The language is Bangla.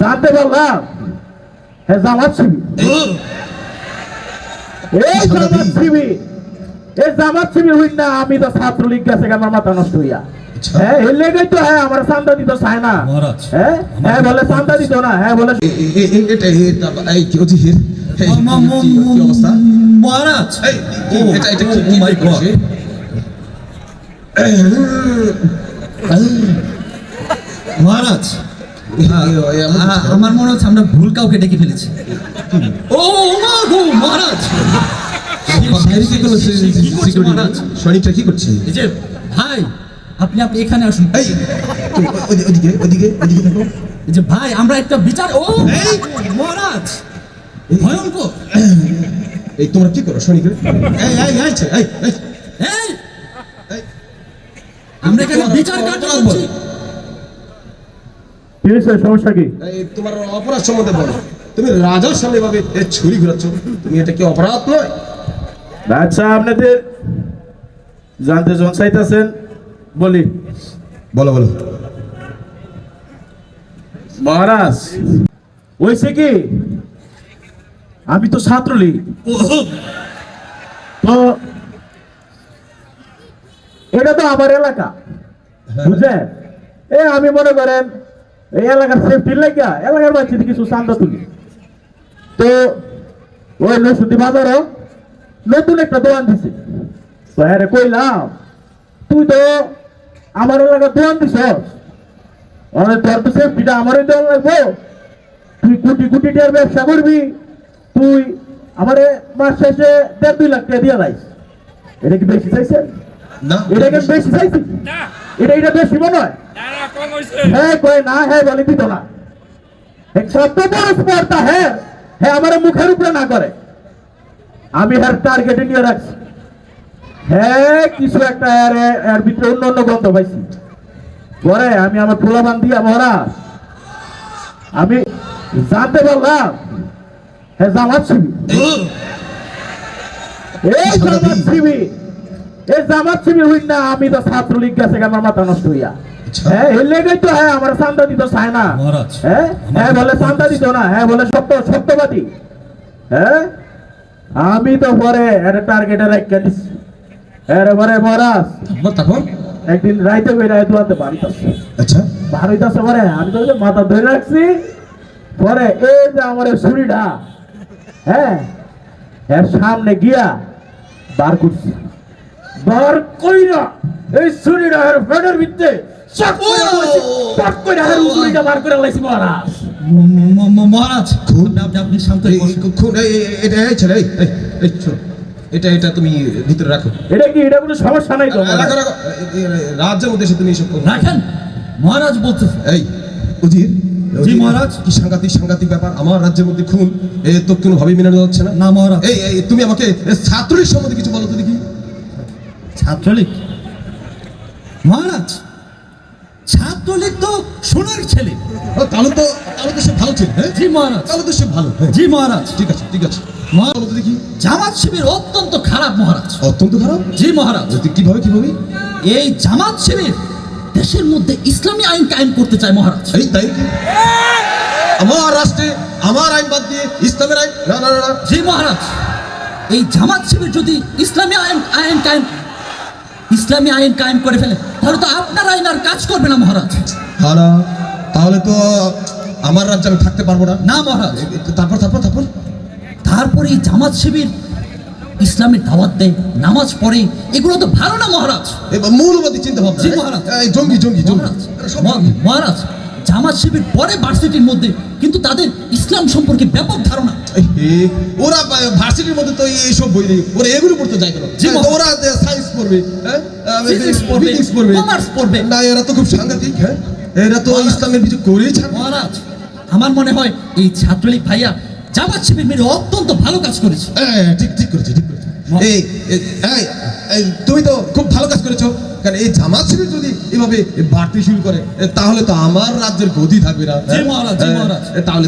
জানতে পারলাম হ্যাঁ জামাত শিবির এই জামাত শিবির এই জামাত শিবির হইন না আমি তো ছাত্রলীগ গেছে আমার মাথা নষ্ট হইয়া হ্যাঁ তো হ্যাঁ আমার চান্দা দিত চায় না হ্যাঁ হ্যাঁ বলে চান্দা দিত না হ্যাঁ বলে এটা এই কি হির অবস্থা এটা এটা কি oh? মহারাজ এমন আ- করছে? আমার মনে হচ্ছে আমরা ভুল কাউকে ডেকে ফেলেছি। ও মা গো মহারাজ? সৈনিকটা কি করছে? এই যে ভাই আপনি আপনি এখানে আসুন। এই ওদিকে ওদিকে ওদিকে দেখো। এই যে ভাই আমরা একটা বিচার ও! মহারাজ! ভয়ঙ্কর! এই তোমরা কি করো সৈনিক এই এই এই এই। আমরা এখানে বিচার কার্য করছি। কি সমস্যা কি? তোমার অপরাধ সম্বন্ধে বলো। তুমি রাজার সামনে ভাবে ছুরি ঘুরাচ্ছ। তুমি এটা কি অপরাধ নয়? আচ্ছা আপনাদের জানতে জন চাইতেছেন বলি। বলো বলো। মহারাজ হয়েছে কি? আমি তো ছাত্রলীগ। তো এটা তো আমার এলাকা বুঝলেন? এ আমি মনে করেন এই এলাকার সেফটির লাগিয়া এলাকার বাচ্চাদের কিছু চান্দা তুলি। তো ওই নসুতি বাজারও নতুন একটা দোকান দিছে। তো হ্যাঁ কইলাম তুই তো আমার এলাকার দোকান দিছ। অনেক তোর তো সেফটিটা আমারই দেওয়া লাগবো। তুই কোটি কোটি টাকার ব্যবসা করবি তুই আমারে মাস শেষে দেড় দুই লাখ টাকা দিয়ে লাইস। এটা কি বেশি চাইছেন? না এটা কি বেশি। চাইছি এটা এটা বেশি মনে হয় হ্যাঁ কয় না হ্যাঁ বলে দিত না। শব্দ বড় হ্যাঁ হ্যাঁ আমার মুখের উপরে না করে। আমি হ্যার টার্গেটে নিয়ে রাখছি। হ্যাঁ কিছু একটা এর এর ভিতরে অন্য অন্য গন্ধ পাইছি। পরে আমি আমার পোলাবান দিয়া মরা আমি জানতে পারলাম হ্যাঁ জামাত শিবির। এই জামাত শিবির। জামাত শিবির হইন না আমি তো ছাত্রলীগ গেছে আমার মাথা নষ্ট হইয়া। আচ্ছা। হ্যাঁ এর লেগেই তো হ্যাঁ আমার চান্দা দিত চায় না। হ্যাঁ হ্যাঁ বলে চান্দা দিত না হ্যাঁ বলে সত্য সত্যবাদী। হ্যাঁ আমি তো পরে একটা টার্গেটে রাখিয়া দিচ্ছি মহারাজ একদিন রাইতে আচ্ছা। পরে আমি তো মাথা ধরে রাখছি পরে এই যে আমার ছুরিটা হ্যাঁ এর সামনে গিয়া বার করছি। বার কইরা এই ভিতরে চাক করে লাইছি, চাক করে এর ছুরিটা বার করে লাইছি মহারাজ। ম- ম- ম- মহারাজ আপনি আপনি আপনি শান্ত এই বসুন। খুন এই এই- এটা ছেলে এই এই এই এটা এটা তুমি ভিতরে রাখো। এটা কি এটা কোনো সমস্যা নাই তো? রাখো রাখো এই- এই রাজ্যের মধ্যে এসে তুমি এসব করো। রাখেন। মহারাজ বলতেছে। এই উজির জি, মহারাজ। কি সাংঘাতিক সাংঘাতিক ব্যাপার? আমার রাজ্যের মধ্যে খুন এ তো কোনো ভাবে মেনে নেওয়া হচ্ছে না। না মহারাজ। এই তুমি আমাকে এ ছাত্রলীগ সম্বন্ধে কিছু বলো তো দেখি। ছাত্রলীগ? মহারাজ ছাত্রলীগ তো সোনার ছেলে। তাহলে তো তাহলে তো সে ভালো ছিল হ্যাঁ? জি মহারাজ। তাহলে তো সে ভালো হ্যাঁ। জি মহারাজ। ঠিক আছে ঠিক আছে। মহা- বলো তো দেখি। জামাত শিবির অত্যন্ত খারাপ মহারাজ। অত্যন্ত খারাপ? জি মহারাজ। কীভাবে কীভাবে? এই জামাত শিবির দেশের মধ্যে ইসলামী আইন কায়েম করতে চায় মহারাজ। এই তাই? আমার রাষ্ট্রে আমার আইন বাদ দিয়ে ইসলামের আইন না না না না। জি মহারাজ। এই জামাত শিবির যদি ইসলামী আইন আইন কায়েম ইসলামী আইন কায়েম করে ফেলে। তাহলে তো আপনার আইন আর কাজ করবে না মহারাজ। হারা তাহলে তো আমার রাজ্যে আমি থাকতে পারব না। না মহারাজ। তারপর তারপর তারপর? তারপরে এই জামাত শিবির ইসলামের দাওয়াত দেয় নামাজ পড়ে এগুলো তো ভালো না মহারাজ। মৌলবাদী চিন্তা ভাবনা মহারাজ। জঙ্গি জঙ্গি জঙ্গি। মহারাজ জামাত শিবির পরে ভার্সিটির মধ্যে কিন্তু তাদের ইসলাম সম্পর্কে ব্যাপক ধারণা। ওরা ভার্সিটির মধ্যে তো এইসব বই নেই। ওরা এগুলো পড়তে যায় কেন। ওরা পড়বে হ্যাঁ? পড়বে, না এরা তো খুব সাংঘাতিক হ্যাঁ? এরা তো ইসলামের কিছু করেই মহারাজ আমার মনে হয় এই ছাত্রলীগ ভাইয়া জামাত শিবির মেরে অত্যন্ত ভালো কাজ করেছে। হ্যাঁ, ঠিক ঠিক করেছে ঠিক করেছে। এই এই- তুমি তো খুব ভালো কাজ করেছ। কারণ এই জামাত শিবির যদি এভাবে বাড়তে শুরু করে তাহলে তো আমার রাজ্যের গতি থাকবে না। হ্যাঁ, তাহলে